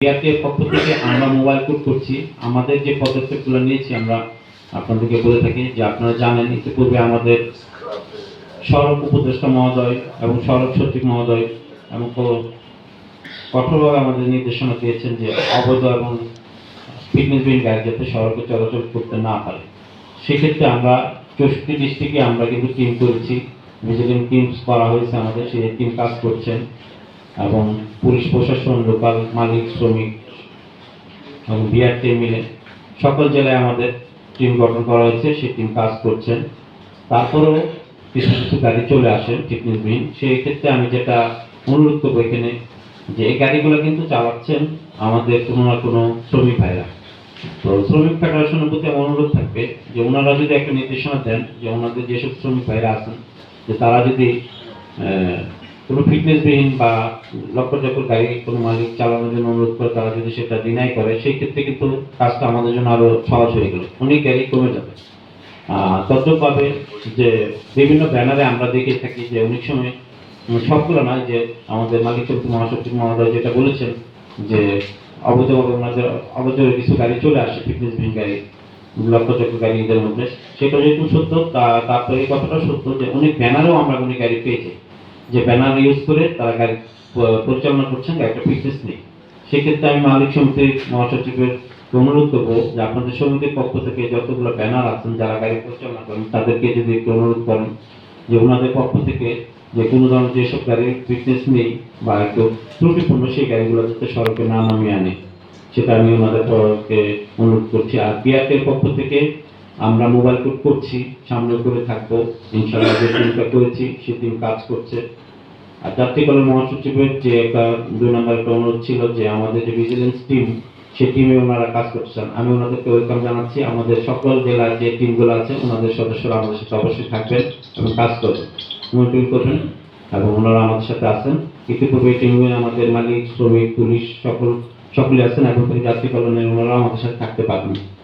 Airtel পক্ষ থেকে আমরা মোবাইল কোড করছি। আমাদের যে পদক্ষেপগুলো নিয়েছি, আমরা আপনাদেরকে বলে থাকি যে আপনারা জানেন, ইতিপূর্বে আমাদের সড়ক উপদেষ্টা মহোদয় এবং সড়ক সচিব মহোদয় এবং কঠোরভাবে আমাদের নির্দেশনা দিয়েছেন যে অবৈধ এবং ফিটনেসবিহীন গাড়ি যাতে সড়কে চলাচল করতে না পারে। সেক্ষেত্রে আমরা চৌষট্টি ডিস্ট্রিক্টে আমরা কিন্তু টিম করেছি। ভিজিটিং টিমস করা হয়েছে আমাদের সেই টিম কাজ করছেন। এবং পুলিশ প্রশাসন, লোকাল মালিক, শ্রমিক এবং বিআরটি মিলে সকল জেলায় আমাদের টিম গঠন করা হয়েছে, সেই টিম কাজ করছেন। তারপরেও কিছু কিছু গাড়ি চলে আসে ফিটনেসবিহীন সেই ক্ষেত্রে আমি যেটা অনুরোধ করব এখানে, যে এই গাড়িগুলো কিন্তু চালাচ্ছেন আমাদের কোনো না কোনো শ্রমিক ভাইরা। তো শ্রমিক ফেডারেশনের প্রতি আমার অনুরোধ থাকবে যে ওনারা যদি একটা নির্দেশনা দেন যে ওনাদের যেসব শ্রমিক ভাইরা আছেন, যে তারা যদি কোনো ফিটনেসবিহীন বা লক্ষ চক্র গাড়ি কোনো মালিক চালানোর জন্য অনুরোধ করে তারা যদি সেটা ডিনাই করে, সেই ক্ষেত্রে কিন্তু কাজটা আমাদের জন্য আরও সহজ হয়ে গেল। অনেক গাড়ি কমে যাবে। তদ্রুপভাবে যে বিভিন্ন ব্যানারে আমরা দেখে থাকি যে অনেক সময় সবগুলো নয় যে আমাদের মালিক চক্র মহাসচিব মহোদয় যেটা বলেছেন যে অবৈধভাবে ওনাদের অবৈধ কিছু গাড়ি চলে আসে ফিটনেসবিহীন গাড়ি লক্ষ চক্র গাড়ি এদের মধ্যে, সেটা যেহেতু সত্য, তা, তারপরে কথাটা সত্য যে অনেক ব্যানারেও আমরা অনেক গাড়ি পেয়েছি। যে ব্যানার ইউজ করে তারা গাড়ি পরিচালনা করছেন, গাড়িটা ফিটনেস নেই। সেক্ষেত্রে আমি মালিক সমিতির মহাসচিবের অনুরোধ করব যে আপনাদের সমিতির পক্ষ থেকে যতগুলো ব্যানার আছেন, যারা গাড়ি পরিচালনা করেন, তাদেরকে যদি একটু অনুরোধ করেন যে ওনাদের পক্ষ থেকে যে কোনো ধরনের যেসব গাড়ির ফিটনেস নেই বা একটু ত্রুটিপূর্ণ, সেই গাড়িগুলো যাতে সড়কে না নামিয়ে আনে, সেটা আমি ওনাদের অনুরোধ করছি। আর বিআরটির পক্ষ থেকে আমরা মোবাইল কোড করছি, সামনে করে থাকব। ইনশাআল্লাহ যে টিমটা করেছি, সে টিম কাজ করছে। আর যাত্রীকলের মহাসচিবের যে একটা দুই নম্বর একটা অনুরোধ ছিল যে আমাদের যে ভিজিলেন্স টিম সেই টিমে ওনারা কাজ করছেন। আমি ওনাদেরকে ওয়েলকাম জানাচ্ছি। আমাদের সকল জেলার যে টিমগুলো আছে, ওনাদের সদস্যরা আমাদের সাথে অবশ্যই থাকবেন এবং কাজ করবেন। মনিটরিং করবেন এবং ওনারা আমাদের সাথে আছেন। ইতিপূর্বে টিমে আমাদের মালিক, শ্রমিক, পুলিশ সকল সকলে আছেন এবং যাত্রী কল্যাণের ওনারা আমাদের সাথে থাকতে পারবেন।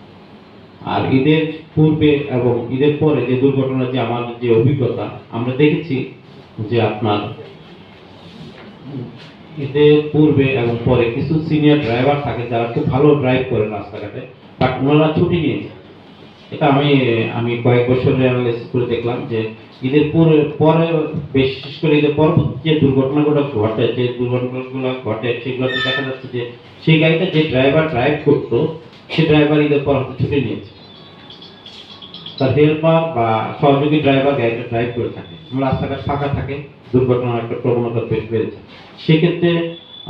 আর ঈদের পূর্বে এবং ঈদের পরে যে দুর্ঘটনা যে আমার যে অভিজ্ঞতা, আমরা দেখেছি যে আপনার ঈদের পূর্বে এবং পরে কিছু সিনিয়র ড্রাইভার থাকে যারা খুব ভালো ড্রাইভ করেন রাস্তাঘাটে বাট ওনারা ছুটি নিয়ে যায়। এটা আমি আমি কয়েক বছরে অ্যানালাইসিস করে দেখলাম যে ঈদের পরে পরে বিশেষ করে ঈদের পরবর্তী যে দুর্ঘটনাগুলো ঘটে, যে দুর্ঘটনাগুলো ঘটে, সেগুলোতে দেখা যাচ্ছে যে সেই গাড়িটা যে ড্রাইভার ড্রাইভ করতো, সে ড্রাইভার ঈদের পর ছুটি নিয়েছে তার হেল্পার বা সহযোগী ড্রাইভার গাড়িটা ড্রাইভ করে থাকে। রাস্তাঘাট ফাঁকা থাকে দুর্ঘটনার একটা প্রবণতা বেড়ে বেড়েছে। সেক্ষেত্রে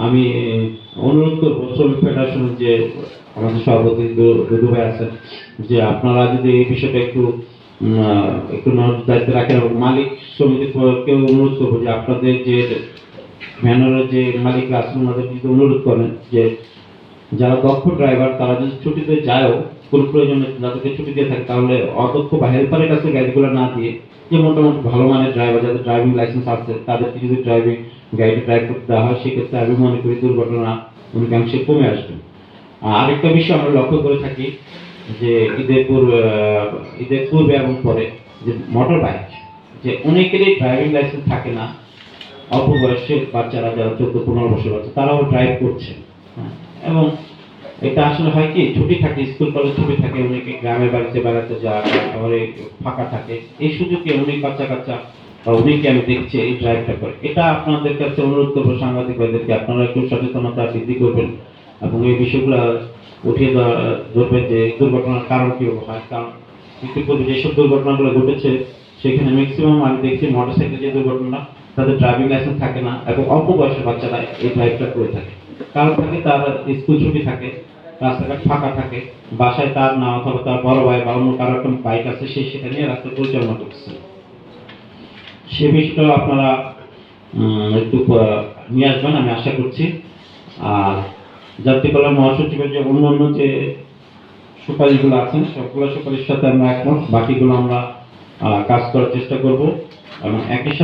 আমি অনুরোধ করব শ্রমিক ফেডারেশনের যে আমাদের সভাপতি দুদু ভাই আছেন, যে আপনারা যদি এই বিষয়টা একটু একটু দায়িত্বে রাখেন এবং মালিক সমিতিকেও অনুরোধ করব যে আপনাদের যে ভ্যানের যে মালিকরা আছেন, ওনাদের যদি অনুরোধ করেন যে যারা দক্ষ ড্রাইভার তারা যদি ছুটিতে যায়ও কোনো প্রয়োজনে যাদেরকে ছুটি দিয়ে থাকে তাহলে অদক্ষ বা হেল্পারের কাছে গাড়িগুলো না দিয়ে যে মোটামুটি ভালো মানের ড্রাইভার যাদের ড্রাইভিং লাইসেন্স আছে তাদেরকে যদি ড্রাইভিং গাড়িটি ড্রাইভ করতে দেওয়া হয় সেক্ষেত্রে আমি মনে করি দুর্ঘটনা অনেকাংশে কমে আসবে। আর আরেকটা বিষয় আমরা লক্ষ্য করে থাকি যে ঈদের পূর্বে ঈদের পূর্বে এবং পরে যে মোটর বাইক যে অনেকেরই ড্রাইভিং লাইসেন্স থাকে না অল্প বয়সের বাচ্চারা যারা চোদ্দ পনেরো বছর বাচ্চা তারাও ড্রাইভ করছে। হ্যাঁ, এবং এটা আসলে হয় কি, ছুটি থাকে, স্কুল কলেজ ছুটি থাকে অনেকে গ্রামে বাড়িতে বেড়াতে যায় শহরে ফাঁকা থাকে, এই সুযোগে অনেক বাচ্চা কাচ্চা অনেকে আমি দেখছি এই ড্রাইভটা করে। এটা আপনাদের কাছে অনুরোধ করব, সাংবাদিক ভাইদেরকে, আপনারা একটু সচেতনতা বৃদ্ধি করবেন এবং এই বিষয়গুলো উঠিয়ে ধরবেন যে দুর্ঘটনার কারণ কি হয়, কারণ ইতিপূর্বে যেসব দুর্ঘটনাগুলো ঘটেছে, সেখানে ম্যাক্সিমাম আমি দেখছি মোটরসাইকেল যে দুর্ঘটনা, তাদের ড্রাইভিং লাইসেন্স থাকে না, এবং অল্প বয়সের বাচ্চারা এই ড্রাইভটা করে থাকে। কারণ থাকে তার স্কুল ছুটি থাকে, রাস্তাঘাট ফাঁকা থাকে, বাসায় তার না অথবা তার বড় ভাই বা অন্য কারও একটা বাইক আছে, সে সেটা নিয়ে রাস্তা পরিচালনা করছে। সে বিষয়টা আপনারা একটু নিয়ে আসবেন, আমি আশা করছি। আর কল্যাণ মহাসচিবের যে অন্য অন্য যে সুপারিশগুলো আছেন, সবগুলো সুপারিশ সাথে আমরা একমত, বাকিগুলো আমরা কাজ করার চেষ্টা করব। এবং একই সাথে